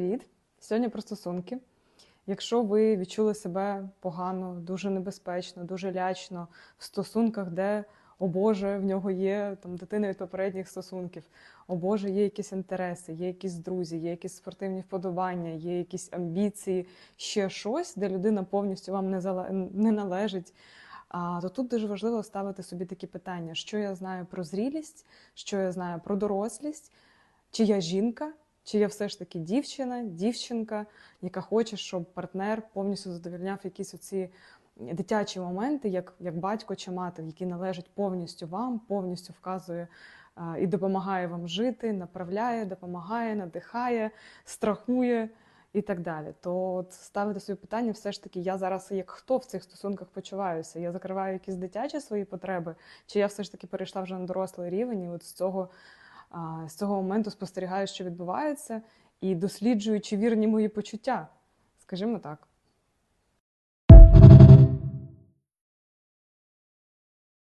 Привіт! Сьогодні про стосунки. Якщо ви відчули себе погано, дуже небезпечно, дуже лячно в стосунках, де, о Боже, в нього є там дитина від попередніх стосунків, о Боже, є якісь інтереси, є якісь друзі, є якісь спортивні вподобання, є якісь амбіції, ще щось, де людина повністю вам не, зале- не належить. А, то тут дуже важливо ставити собі такі питання: що я знаю про зрілість, що я знаю про дорослість, чи я жінка, чи я все ж таки дівчина, дівчинка, яка хоче, щоб партнер повністю задовольняв якісь оці дитячі моменти, як, як батько чи мати, які належать повністю вам, повністю вказує а, і допомагає вам жити, направляє, допомагає, надихає, страхує. І так далі, то от ставити собі питання, все ж таки, я зараз як хто в цих стосунках почуваюся? Я закриваю якісь дитячі свої потреби, чи я все ж таки перейшла вже на дорослий рівень, і от з цього з цього моменту спостерігаю, що відбувається, і досліджую, чи вірні мої почуття, скажімо так.